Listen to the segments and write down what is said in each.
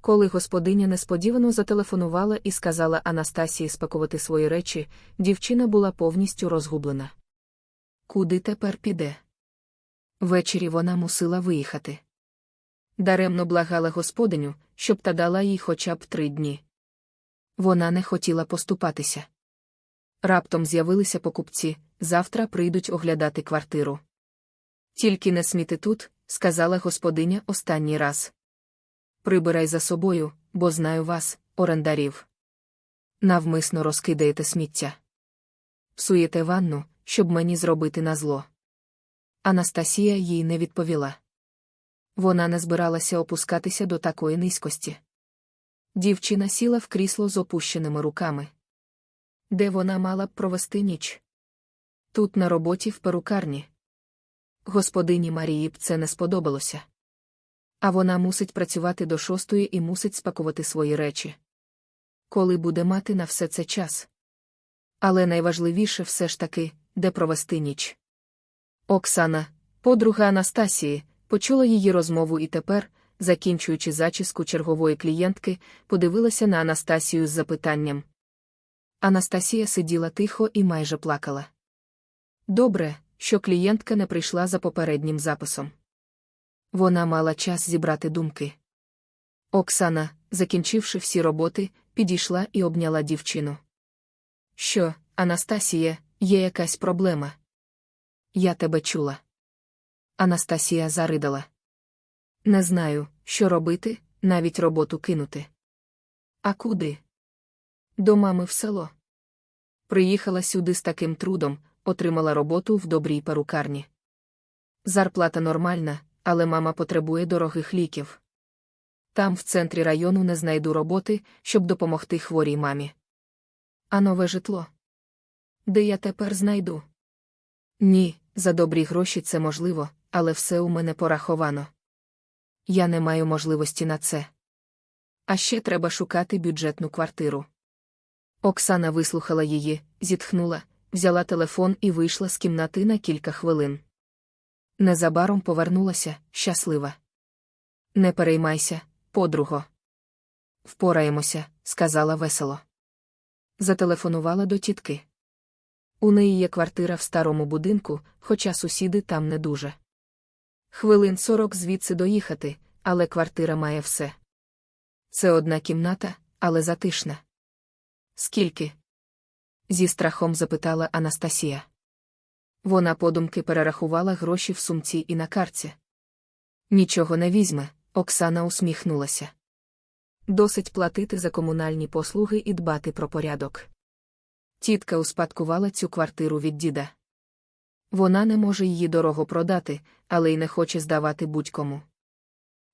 Коли господиня несподівано зателефонувала і сказала Анастасії спакувати свої речі, дівчина була повністю розгублена. Куди тепер піде? Ввечері вона мусила виїхати. Даремно благала господиню, щоб та дала їй хоча б три дні. Вона не хотіла поступатися. Раптом з'явилися покупці, завтра прийдуть оглядати квартиру. Тільки не сміти тут, сказала господиня останній раз. Прибирай за собою, бо знаю вас, орендарів. Навмисно розкидаєте сміття. Псуєте ванну, щоб мені зробити назло. Анастасія їй не відповіла. Вона не збиралася опускатися до такої низькості. Дівчина сіла в крісло з опущеними руками. Де вона мала б провести ніч? Тут на роботі в перукарні. Господині Марії б це не сподобалося. А вона мусить працювати до шостої і мусить спакувати свої речі. Коли буде мати на все це час. Але найважливіше все ж таки, де провести ніч. Оксана, подруга Анастасії, почула її розмову і тепер, закінчуючи зачіску чергової клієнтки, подивилася на Анастасію з запитанням. Анастасія сиділа тихо і майже плакала. Добре, що клієнтка не прийшла за попереднім записом. Вона мала час зібрати думки. Оксана, закінчивши всі роботи, підійшла і обняла дівчину. Що, Анастасія, є якась проблема? Я тебе чула. Анастасія заридала. Не знаю, що робити, навіть роботу кинути. А куди? До мами в село. Приїхала сюди з таким трудом, отримала роботу в добрій перукарні. Зарплата нормальна, але мама потребує дорогих ліків. Там, в центрі району, не знайду роботи, щоб допомогти хворій мамі. А нове житло? Де я тепер знайду? Ні, за добрі гроші це можливо, але все у мене пораховано. Я не маю можливості на це. А ще треба шукати бюджетну квартиру. Оксана вислухала її, зітхнула, взяла телефон і вийшла з кімнати на кілька хвилин. Незабаром повернулася, щаслива. Не переймайся, подруго. Впораємося, сказала весело. Зателефонувала до тітки. У неї є квартира в старому будинку, хоча сусіди там не дуже. Хвилин сорок звідси доїхати, але квартира має все. Це одна кімната, але затишна. Скільки? зі страхом запитала Анастасія. Вона подумки перерахувала гроші в сумці і на карці. Нічого не візьме, Оксана усміхнулася. Досить платити за комунальні послуги і дбати про порядок. Тітка успадкувала цю квартиру від діда. Вона не може її дорого продати, але й не хоче здавати будь-кому.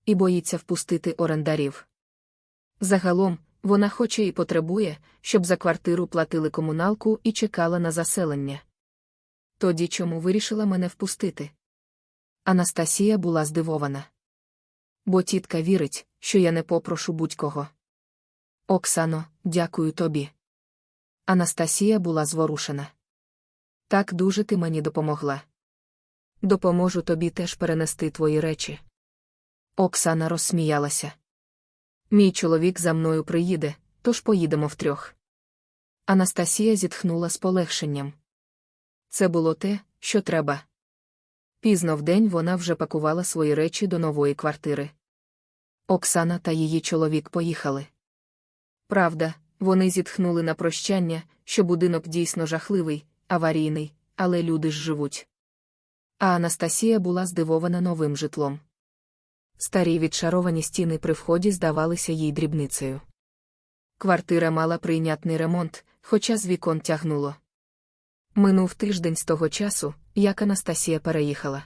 І боїться впустити орендарів. Загалом, вона хоче і потребує, щоб за квартиру платили комуналку і чекала на заселення. Тоді чому вирішила мене впустити? Анастасія була здивована. Бо тітка вірить, що я не попрошу будь-кого. Оксано, дякую тобі. Анастасія була зворушена. Так дуже ти мені допомогла. Допоможу тобі теж перенести твої речі. Оксана розсміялася. Мій чоловік за мною приїде, тож поїдемо втрьох. Анастасія зітхнула з полегшенням. Це було те, що треба. Пізно вдень вона вже пакувала свої речі до нової квартири. Оксана та її чоловік поїхали. Правда, вони зітхнули на прощання, що будинок дійсно жахливий, аварійний, але люди ж живуть. А Анастасія була здивована новим житлом. Старі відшаровані стіни при вході здавалися їй дрібницею. Квартира мала прийнятний ремонт, хоча з вікон тягнуло. Минув тиждень з того часу, як Анастасія переїхала.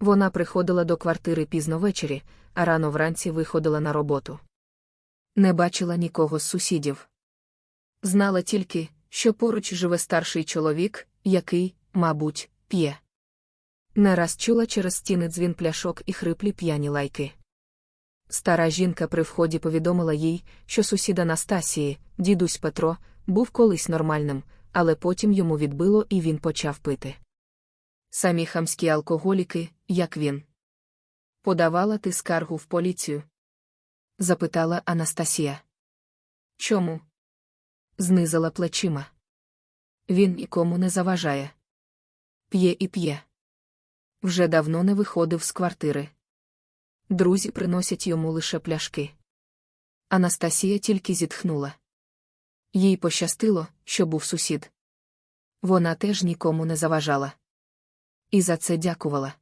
Вона приходила до квартири пізно ввечері, а рано вранці виходила на роботу. Не бачила нікого з сусідів. Знала тільки, що поруч живе старший чоловік, який, мабуть, п'є. Не раз чула через стіни дзвін пляшок і хриплі п'яні лайки. Стара жінка при вході повідомила їй, що сусід Анастасії, дідусь Петро, був колись нормальним, але потім йому відбило і він почав пити. Самі хамські алкоголіки, як він. Подавала ти скаргу в поліцію. запитала Анастасія. Чому? Знизила плечима. Він нікому не заважає. П'є і п'є. Вже давно не виходив з квартири. Друзі приносять йому лише пляшки. Анастасія тільки зітхнула. Їй пощастило, що був сусід. Вона теж нікому не заважала. І за це дякувала.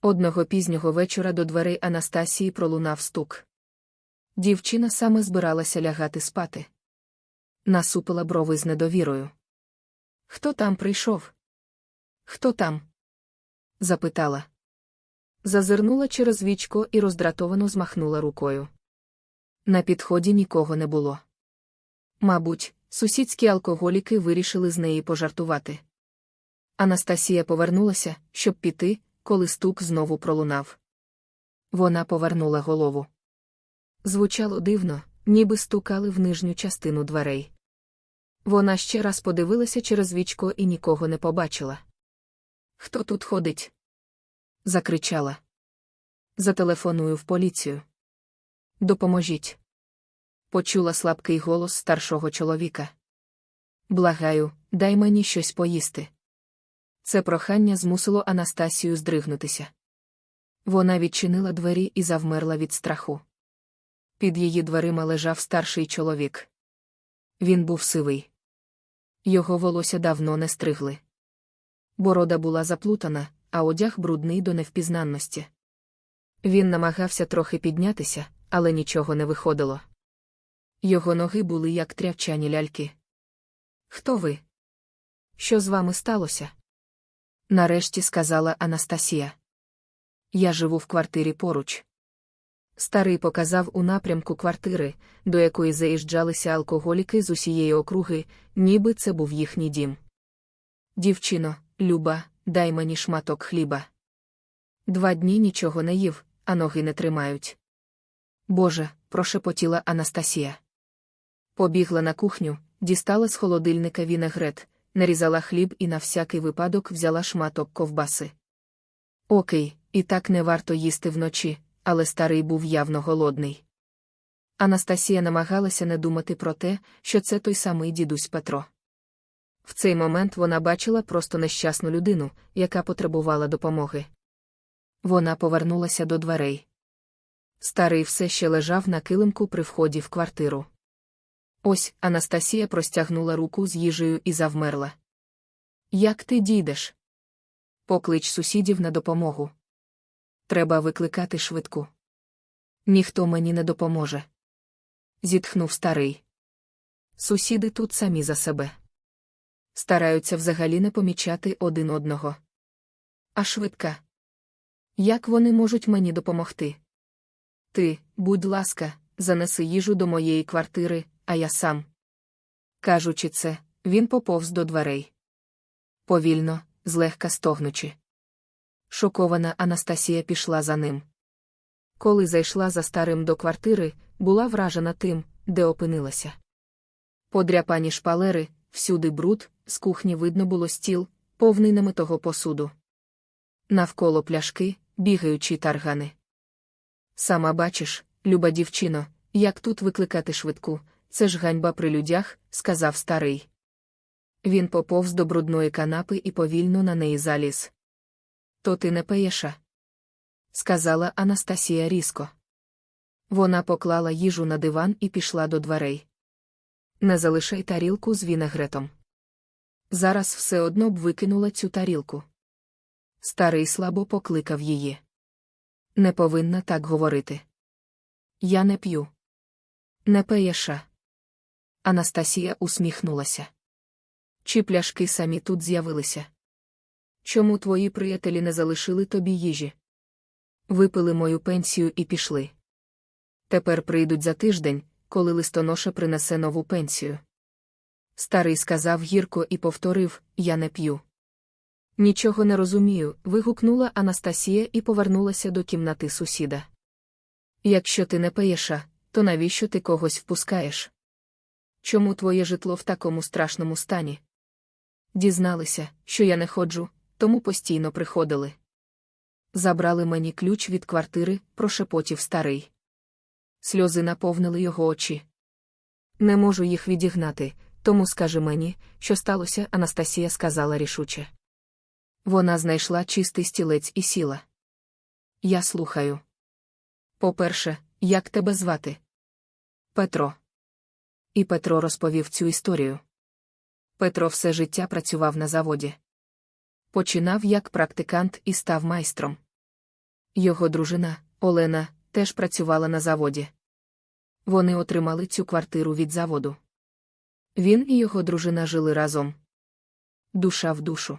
Одного пізнього вечора до дверей Анастасії пролунав стук. Дівчина саме збиралася лягати спати. Насупила брови з недовірою. Хто там прийшов? Хто там? запитала. Зазирнула через вічко і роздратовано змахнула рукою. На підході нікого не було. Мабуть, сусідські алкоголіки вирішили з неї пожартувати. Анастасія повернулася, щоб піти, коли стук знову пролунав. Вона повернула голову. Звучало дивно, ніби стукали в нижню частину дверей. Вона ще раз подивилася через вічко і нікого не побачила. Хто тут ходить? закричала. Зателефоную в поліцію. Допоможіть. Почула слабкий голос старшого чоловіка. Благаю, дай мені щось поїсти. Це прохання змусило Анастасію здригнутися. Вона відчинила двері і завмерла від страху. Під її дверима лежав старший чоловік. Він був сивий. Його волосся давно не стригли. Борода була заплутана, а одяг брудний до невпізнанності. Він намагався трохи піднятися, але нічого не виходило. Його ноги були як трявчані ляльки. Хто ви? Що з вами сталося? Нарешті сказала Анастасія. Я живу в квартирі поруч. Старий показав у напрямку квартири, до якої заїжджалися алкоголіки з усієї округи, ніби це був їхній дім. Дівчино, Люба, дай мені шматок хліба. Два дні нічого не їв, а ноги не тримають. Боже, прошепотіла Анастасія. Побігла на кухню, дістала з холодильника вінегрет, нарізала хліб і на всякий випадок взяла шматок ковбаси. Окей, і так не варто їсти вночі, але старий був явно голодний. Анастасія намагалася не думати про те, що це той самий дідусь Петро. В цей момент вона бачила просто нещасну людину, яка потребувала допомоги. Вона повернулася до дверей. Старий все ще лежав на килимку при вході в квартиру. Ось Анастасія простягнула руку з їжею і завмерла. Як ти дійдеш? Поклич сусідів на допомогу. Треба викликати швидку. Ніхто мені не допоможе. Зітхнув старий. Сусіди тут самі за себе. Стараються взагалі не помічати один одного. А швидка. Як вони можуть мені допомогти? Ти, будь ласка, занеси їжу до моєї квартири, а я сам. Кажучи це, він поповз до дверей. Повільно, злегка стогнучи. Шокована Анастасія пішла за ним. Коли зайшла за старим до квартири, була вражена тим, де опинилася. Подряпані шпалери, всюди бруд, з кухні видно було стіл, повний немитого посуду. Навколо пляшки, бігаючі таргани. Сама бачиш, люба дівчино, як тут викликати швидку, це ж ганьба при людях, сказав старий. Він поповз до брудної канапи і повільно на неї заліз. То ти не пеєша? сказала Анастасія різко. Вона поклала їжу на диван і пішла до дверей. Не залишай тарілку з вінегретом. Зараз все одно б викинула цю тарілку. Старий слабо покликав її. Не повинна так говорити. Я не п'ю. Не пеєша. Анастасія усміхнулася. Чи пляшки самі тут з'явилися? Чому твої приятелі не залишили тобі їжі? Випили мою пенсію і пішли. Тепер прийдуть за тиждень, коли листоноша принесе нову пенсію. Старий сказав гірко і повторив Я не п'ю. Нічого не розумію. вигукнула Анастасія і повернулася до кімнати сусіда. Якщо ти не пиєша, то навіщо ти когось впускаєш? Чому твоє житло в такому страшному стані? Дізналися, що я не ходжу, тому постійно приходили. Забрали мені ключ від квартири, прошепотів старий. Сльози наповнили його очі. Не можу їх відігнати, тому скажи мені, що сталося, Анастасія сказала рішуче. Вона знайшла чистий стілець і сіла. Я слухаю. По-перше, як тебе звати? Петро. І Петро розповів цю історію. Петро все життя працював на заводі. Починав як практикант і став майстром. Його дружина, Олена, теж працювала на заводі. Вони отримали цю квартиру від заводу. Він і його дружина жили разом. Душа в душу.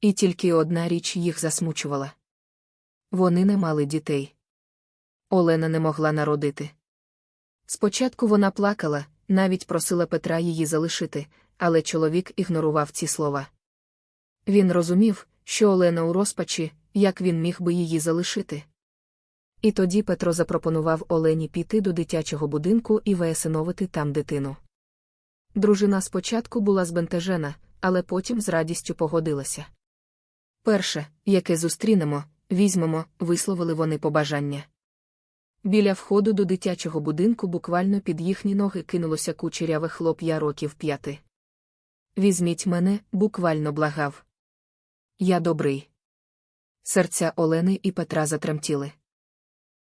І тільки одна річ їх засмучувала. Вони не мали дітей. Олена не могла народити. Спочатку вона плакала, навіть просила Петра її залишити, але чоловік ігнорував ці слова. Він розумів, що Олена у розпачі, як він міг би її залишити. І тоді Петро запропонував Олені піти до дитячого будинку і веесиновити там дитину. Дружина спочатку була збентежена, але потім з радістю погодилася. Перше, яке зустрінемо, візьмемо, висловили вони побажання. Біля входу до дитячого будинку буквально під їхні ноги кинулося кучеряве хлоп'я років п'яти. Візьміть мене, буквально благав. Я добрий. Серця Олени і Петра затремтіли.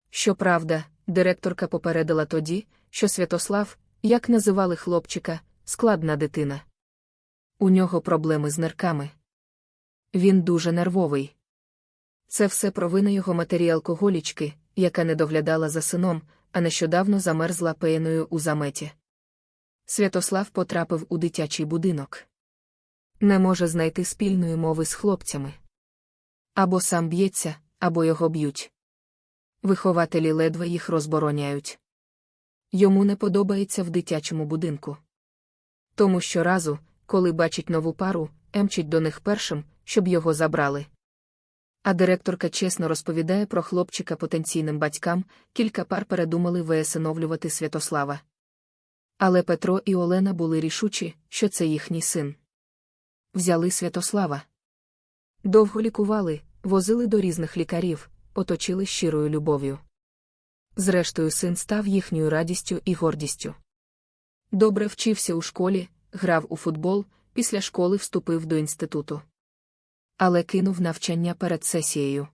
Щоправда, директорка попередила тоді, що Святослав, як називали хлопчика, складна дитина. У нього проблеми з нирками. Він дуже нервовий. Це все провина його матері алкоголічки, яка не доглядала за сином, а нещодавно замерзла пеєною у заметі. Святослав потрапив у дитячий будинок. Не може знайти спільної мови з хлопцями. Або сам б'ється, або його б'ють. Вихователі ледве їх розбороняють. Йому не подобається в дитячому будинку. Тому щоразу, коли бачить нову пару, емчить до них першим, щоб його забрали. А директорка чесно розповідає про хлопчика потенційним батькам, кілька пар передумали веесиновлювати Святослава. Але Петро і Олена були рішучі, що це їхній син. Взяли Святослава. Довго лікували, возили до різних лікарів, оточили щирою любов'ю. Зрештою, син став їхньою радістю і гордістю. Добре вчився у школі, грав у футбол, після школи вступив до інституту. Але кинув навчання перед сесією.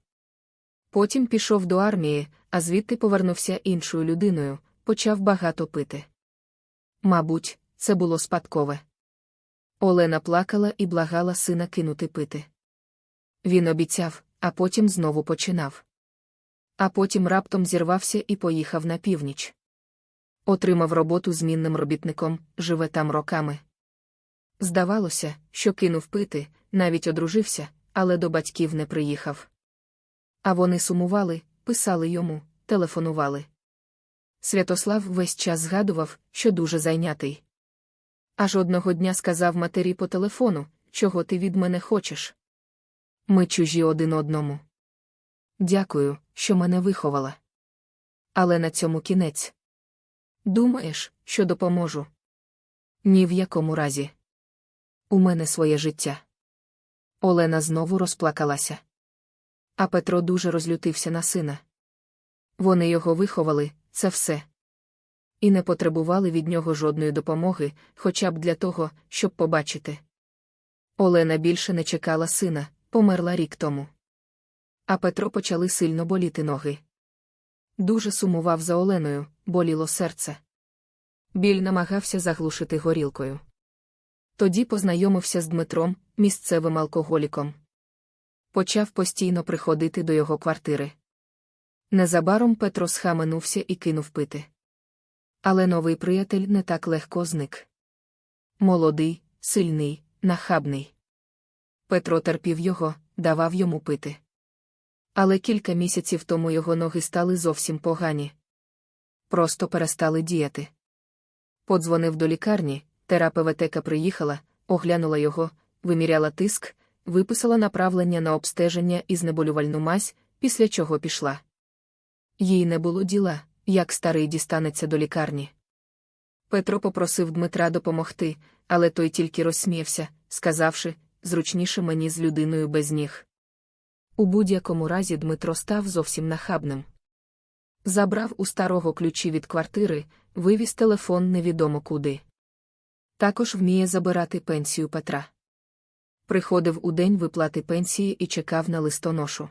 Потім пішов до армії, а звідти повернувся іншою людиною, почав багато пити. Мабуть, це було спадкове. Олена плакала і благала сина кинути пити. Він обіцяв, а потім знову починав. А потім раптом зірвався і поїхав на північ. Отримав роботу змінним робітником, живе там роками. Здавалося, що кинув пити, навіть одружився, але до батьків не приїхав. А вони сумували, писали йому, телефонували. Святослав весь час згадував, що дуже зайнятий. Аж одного дня сказав матері по телефону, чого ти від мене хочеш. Ми чужі один одному. Дякую, що мене виховала. Але на цьому кінець. Думаєш, що допоможу? Ні в якому разі. У мене своє життя. Олена знову розплакалася. А Петро дуже розлютився на сина. Вони його виховали, це все. І не потребували від нього жодної допомоги, хоча б для того, щоб побачити. Олена більше не чекала сина, померла рік тому. А Петро почали сильно боліти ноги. Дуже сумував за Оленою, боліло серце. Біль намагався заглушити горілкою. Тоді познайомився з Дмитром, місцевим алкоголіком. Почав постійно приходити до його квартири. Незабаром Петро схаменувся і кинув пити. Але новий приятель не так легко зник. Молодий, сильний, нахабний. Петро терпів його, давав йому пити. Але кілька місяців тому його ноги стали зовсім погані. Просто перестали діяти. Подзвонив до лікарні, терапевтика приїхала, оглянула його, виміряла тиск, виписала направлення на обстеження і знеболювальну мазь, після чого пішла. Їй не було діла, як старий дістанеться до лікарні. Петро попросив Дмитра допомогти, але той тільки розсміявся, сказавши зручніше мені з людиною без ніг. У будь-якому разі Дмитро став зовсім нахабним. Забрав у старого ключі від квартири, вивіз телефон невідомо куди. Також вміє забирати пенсію Петра. Приходив у день виплати пенсії і чекав на листоношу.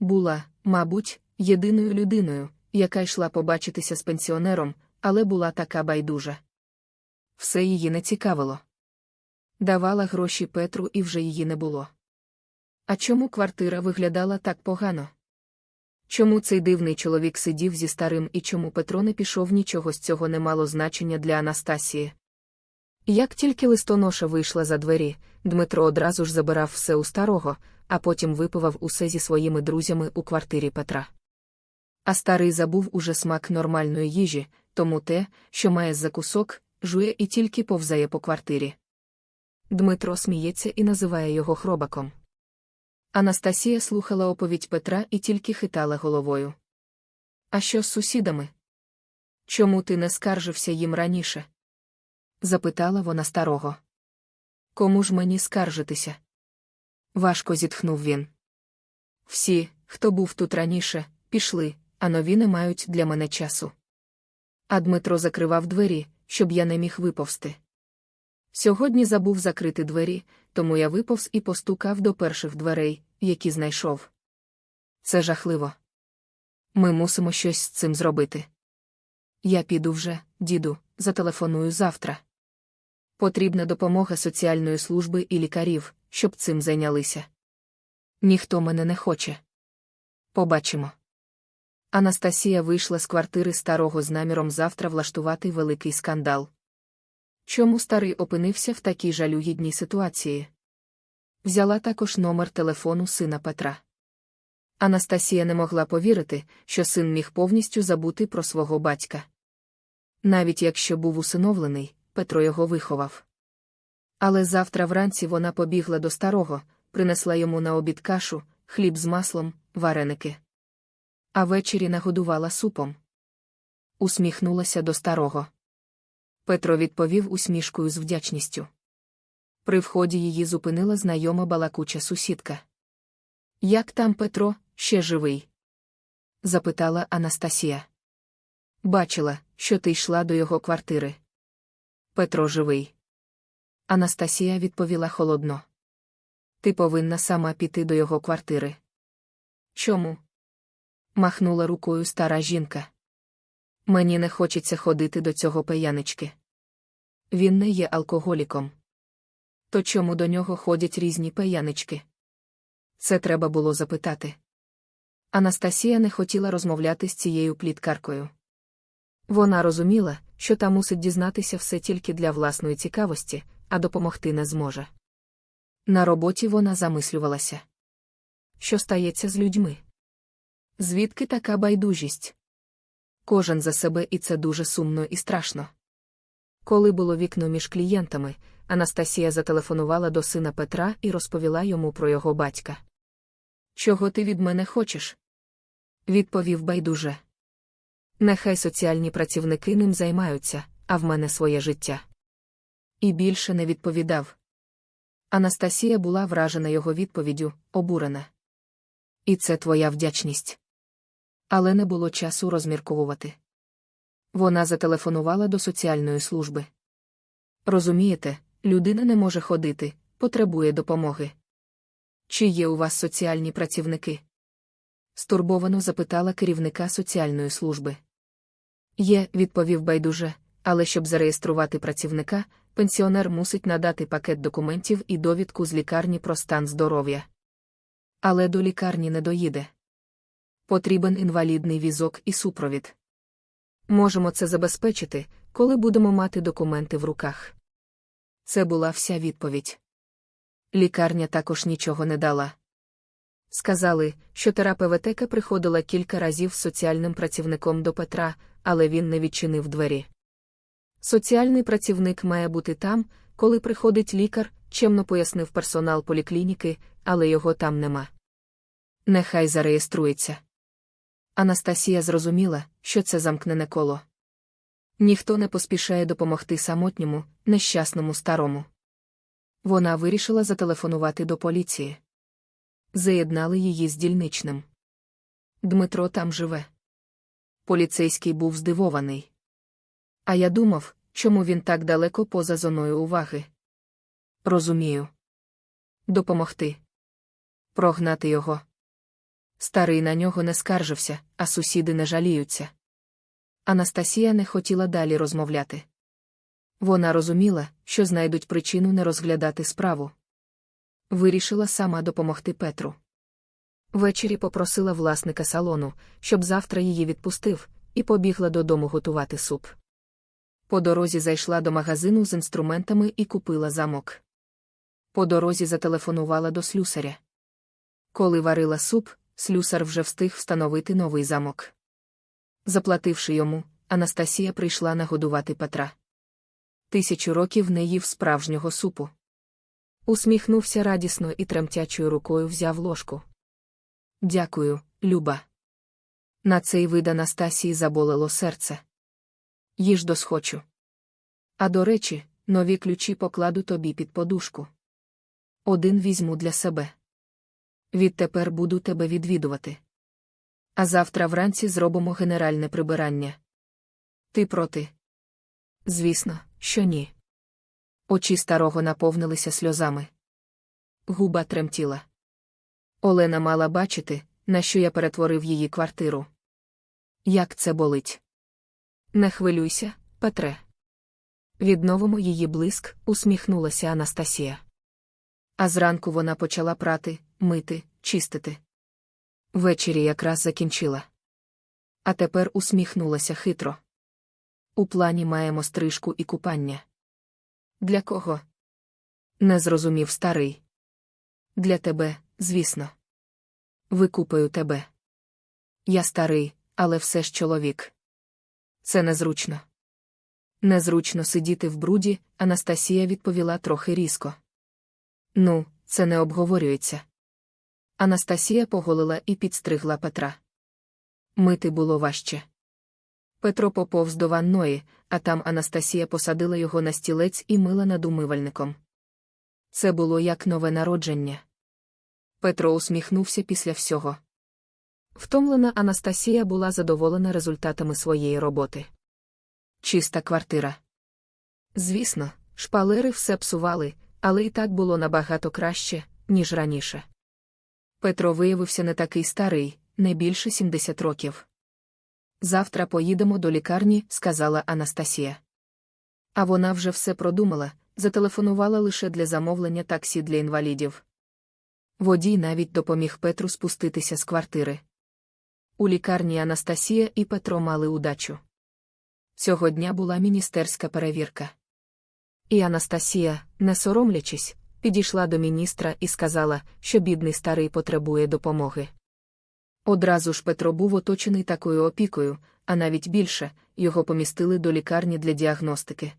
Була, мабуть, єдиною людиною, яка йшла побачитися з пенсіонером, але була така байдужа. Все її не цікавило. Давала гроші Петру і вже її не було. А чому квартира виглядала так погано? Чому цей дивний чоловік сидів зі старим і чому Петро не пішов нічого з цього не мало значення для Анастасії? Як тільки листоноша вийшла за двері, Дмитро одразу ж забирав все у старого, а потім випивав усе зі своїми друзями у квартирі Петра. А старий забув уже смак нормальної їжі, тому те, що має закусок, жує і тільки повзає по квартирі. Дмитро сміється і називає його хробаком. Анастасія слухала оповідь Петра і тільки хитала головою. А що з сусідами? Чому ти не скаржився їм раніше? Запитала вона старого. Кому ж мені скаржитися? Важко зітхнув він. Всі, хто був тут раніше, пішли, а нові не мають для мене часу. А Дмитро закривав двері, щоб я не міг виповзти. Сьогодні забув закрити двері, тому я виповз і постукав до перших дверей, які знайшов. Це жахливо. Ми мусимо щось з цим зробити. Я піду вже, діду, зателефоную завтра. Потрібна допомога соціальної служби і лікарів, щоб цим зайнялися. Ніхто мене не хоче. Побачимо. Анастасія вийшла з квартири старого з наміром завтра влаштувати великий скандал. Чому старий опинився в такій жалюгідній ситуації? Взяла також номер телефону сина Петра. Анастасія не могла повірити, що син міг повністю забути про свого батька. Навіть якщо був усиновлений, Петро його виховав. Але завтра вранці вона побігла до старого, принесла йому на обід кашу, хліб з маслом, вареники. А ввечері нагодувала супом. Усміхнулася до старого. Петро відповів усмішкою з вдячністю. При вході її зупинила знайома балакуча сусідка. Як там Петро, ще живий? запитала Анастасія. Бачила, що ти йшла до його квартири. Петро живий. Анастасія відповіла холодно. Ти повинна сама піти до його квартири. Чому? махнула рукою стара жінка. Мені не хочеться ходити до цього пиянички. Він не є алкоголіком. То чому до нього ходять різні пиянички? Це треба було запитати. Анастасія не хотіла розмовляти з цією пліткаркою. Вона розуміла, що та мусить дізнатися все тільки для власної цікавості, а допомогти не зможе. На роботі вона замислювалася. Що стається з людьми? Звідки така байдужість? Кожен за себе і це дуже сумно і страшно. Коли було вікно між клієнтами, Анастасія зателефонувала до сина Петра і розповіла йому про його батька. Чого ти від мене хочеш? відповів байдуже. Нехай соціальні працівники ним займаються, а в мене своє життя. І більше не відповідав. Анастасія була вражена його відповіддю, обурена. І це твоя вдячність. Але не було часу розмірковувати. Вона зателефонувала до соціальної служби. Розумієте, людина не може ходити, потребує допомоги. Чи є у вас соціальні працівники? Стурбовано запитала керівника соціальної служби. Є, відповів байдуже, але щоб зареєструвати працівника, пенсіонер мусить надати пакет документів і довідку з лікарні про стан здоров'я. Але до лікарні не доїде. Потрібен інвалідний візок і супровід. Можемо це забезпечити, коли будемо мати документи в руках. Це була вся відповідь. Лікарня також нічого не дала. Сказали, що терапевтика приходила кілька разів соціальним працівником до Петра, але він не відчинив двері. Соціальний працівник має бути там, коли приходить лікар, чемно пояснив персонал поліклініки, але його там нема. Нехай зареєструється. Анастасія зрозуміла, що це замкнене коло. Ніхто не поспішає допомогти самотньому, нещасному старому. Вона вирішила зателефонувати до поліції. Заєднали її з дільничним. Дмитро там живе. Поліцейський був здивований. А я думав, чому він так далеко поза зоною уваги. Розумію. Допомогти. Прогнати його. Старий на нього не скаржився, а сусіди не жаліються. Анастасія не хотіла далі розмовляти. Вона розуміла, що знайдуть причину не розглядати справу. Вирішила сама допомогти Петру. Ввечері попросила власника салону, щоб завтра її відпустив, і побігла додому готувати суп. По дорозі зайшла до магазину з інструментами і купила замок. По дорозі зателефонувала до слюсаря. Коли варила суп, слюсар вже встиг встановити новий замок. Заплативши йому, Анастасія прийшла нагодувати Петра. Тисячу років не їв справжнього супу. Усміхнувся радісно і тремтячою рукою взяв ложку. Дякую, Люба. На цей вид Анастасії заболело серце. Їж досхочу. А до речі, нові ключі покладу тобі під подушку. Один візьму для себе. Відтепер буду тебе відвідувати. А завтра вранці зробимо генеральне прибирання. Ти проти? Звісно, що ні. Очі старого наповнилися сльозами. Губа тремтіла. Олена мала бачити, на що я перетворив її квартиру. Як це болить? Не хвилюйся, Петре. Відновимо її блиск, усміхнулася Анастасія. А зранку вона почала прати, мити, чистити. Ввечері якраз закінчила. А тепер усміхнулася хитро. У плані маємо стрижку і купання. Для кого? Не зрозумів старий. Для тебе, звісно. Викупаю тебе. Я старий, але все ж чоловік. Це незручно. Незручно сидіти в бруді, Анастасія відповіла трохи різко. Ну, це не обговорюється. Анастасія поголила і підстригла Петра. Мити було важче. Петро поповз до ванної, а там Анастасія посадила його на стілець і мила над умивальником. Це було як нове народження. Петро усміхнувся після всього. Втомлена Анастасія була задоволена результатами своєї роботи. Чиста квартира. Звісно, шпалери все псували, але і так було набагато краще, ніж раніше. Петро виявився не такий старий, не більше 70 років. Завтра поїдемо до лікарні, сказала Анастасія. А вона вже все продумала, зателефонувала лише для замовлення таксі для інвалідів. Водій навіть допоміг Петру спуститися з квартири. У лікарні Анастасія і Петро мали удачу. Цього дня була міністерська перевірка. І Анастасія, не соромлячись, підійшла до міністра і сказала, що бідний старий потребує допомоги. Одразу ж Петро був оточений такою опікою, а навіть більше його помістили до лікарні для діагностики.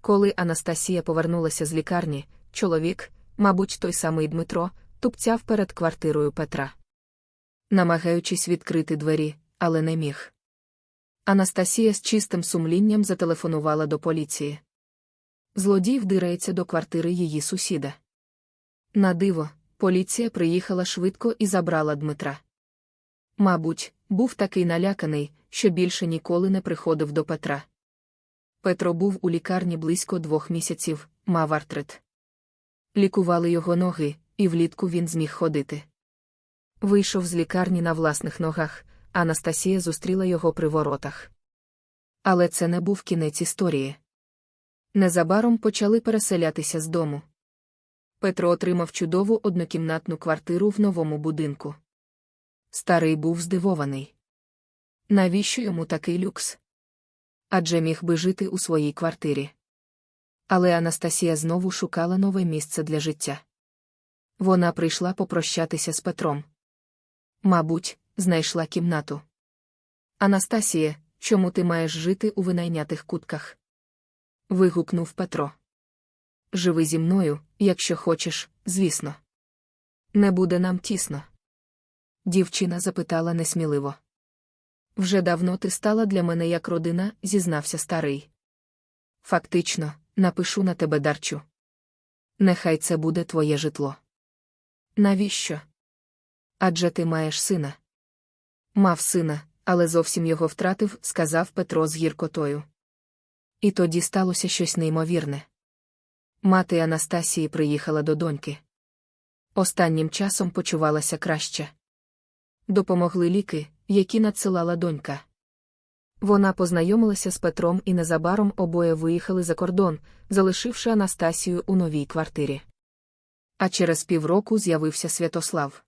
Коли Анастасія повернулася з лікарні, чоловік, мабуть, той самий Дмитро, тупцяв перед квартирою Петра. Намагаючись відкрити двері, але не міг. Анастасія з чистим сумлінням зателефонувала до поліції. Злодій вдирається до квартири її сусіда. На диво, поліція приїхала швидко і забрала Дмитра. Мабуть, був такий наляканий, що більше ніколи не приходив до Петра. Петро був у лікарні близько двох місяців, мав артрит. Лікували його ноги, і влітку він зміг ходити. Вийшов з лікарні на власних ногах, Анастасія зустріла його при воротах. Але це не був кінець історії. Незабаром почали переселятися з дому. Петро отримав чудову однокімнатну квартиру в новому будинку. Старий був здивований. Навіщо йому такий люкс? Адже міг би жити у своїй квартирі. Але Анастасія знову шукала нове місце для життя. Вона прийшла попрощатися з Петром. Мабуть, знайшла кімнату. Анастасія, чому ти маєш жити у винайнятих кутках? вигукнув Петро. Живи зі мною, якщо хочеш, звісно. Не буде нам тісно. Дівчина запитала несміливо. Вже давно ти стала для мене як родина, зізнався старий. Фактично, напишу на тебе дарчу. Нехай це буде твоє житло. Навіщо? Адже ти маєш сина. Мав сина, Але зовсім його втратив, сказав Петро з гіркотою. І тоді сталося щось неймовірне. Мати Анастасії приїхала до доньки. Останнім часом почувалася краще. Допомогли ліки, які надсилала донька. Вона познайомилася з Петром і незабаром обоє виїхали за кордон, залишивши Анастасію у новій квартирі. А через півроку з'явився Святослав.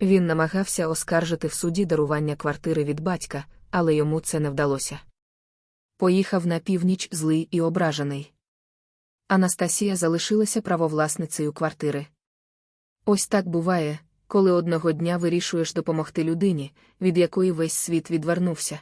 Він намагався оскаржити в суді дарування квартири від батька, але йому це не вдалося. Поїхав на північ злий і ображений. Анастасія залишилася правовласницею квартири. Ось так буває, коли одного дня вирішуєш допомогти людині, від якої весь світ відвернувся,